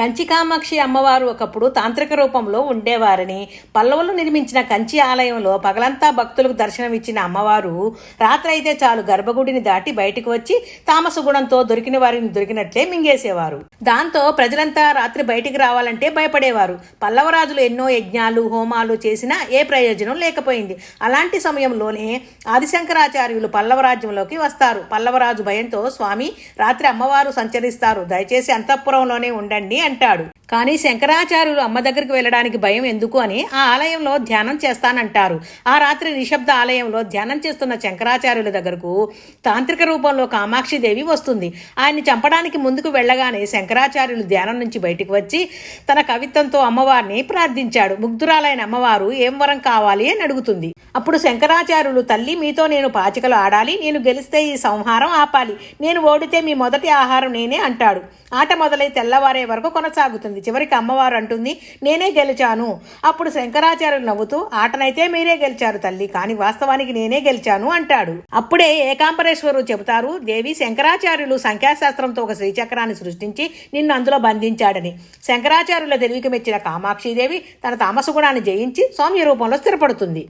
కంచి కామాక్షి అమ్మవారు ఒకప్పుడు తాంత్రిక రూపంలో ఉండేవారని పల్లవులు నిర్మించిన కంచి ఆలయంలో పగలంతా భక్తులకు దర్శనమిచ్చిన అమ్మవారు రాత్రి అయితే చాలు గర్భగుడిని దాటి బయటకు వచ్చి తామస గుణంతో దొరికిన వారిని దొరికినట్లే మింగేసేవారు. దాంతో ప్రజలంతా రాత్రి బయటికి రావాలంటే భయపడేవారు. పల్లవరాజులు ఎన్నో యజ్ఞాలు హోమాలు చేసినా ఏ ప్రయోజనం లేకపోయింది. అలాంటి సమయంలోనే ఆదిశంకరాచార్యులు పల్లవరాజ్యంలోకి వస్తారు. పల్లవరాజు భయంతో స్వామి రాత్రి అమ్మవారు సంచరిస్తారు. దయచేసి అంతఃపురంలోనే ఉండండి అంటాడు. కానీ శంకరాచార్యులు అమ్మ దగ్గరికి వెళ్ళడానికి భయం ఎందుకు అని ఆ ఆలయంలో ధ్యానం చేస్తానంటారు. ఆ రాత్రి నిశ్శబ్ద ఆలయంలో ధ్యానం చేస్తున్న శంకరాచార్యుల దగ్గరకు తాంత్రిక రూపంలో కామాక్షిదేవి వస్తుంది. ఆయన్ని చంపడానికి ముందుకు వెళ్ళగానే శంకరాచార్యులు ధ్యానం నుంచి బయటికి వచ్చి తన కవిత్వంతో అమ్మవారిని ప్రార్థించాడు. ముగ్ధురాలైన అమ్మవారు ఏం వరం కావాలి? అని అడుగుతుంది. అప్పుడు శంకరాచార్యులు తల్లి మీతో నేను పాచికలు ఆడాలి. నేను గెలిస్తే ఈ సంహారం ఆపాలి. నేను ఓడితే మీ మొదటి ఆహారం నేనే అంటాడు. ఆట మొదలై తెల్లవారే వరకు కొనసాగుతుంది. చివరికి అమ్మవారు అంటుంది నేనే గెలిచాను. అప్పుడు శంకరాచార్యులు నవ్వుతూ ఆటనైతే మీరే గెలిచారు తల్లి కానీ వాస్తవానికి నేనే గెలిచాను అంటాడు. అప్పుడే ఏకాంబరేశ్వరు చెబుతారు దేవి శంకరాచార్యులు సంఖ్యాశాస్త్రంతో ఒక శ్రీచక్రాన్ని సృష్టించి నిన్ను అందులో బంధించాడని. శంకరాచార్యుల తెలివికి మెచ్చిన కామాక్షిదేవి తన తామసగుణాన్ని జయించి సౌమ్య రూపంలో స్థిరపడుతుంది.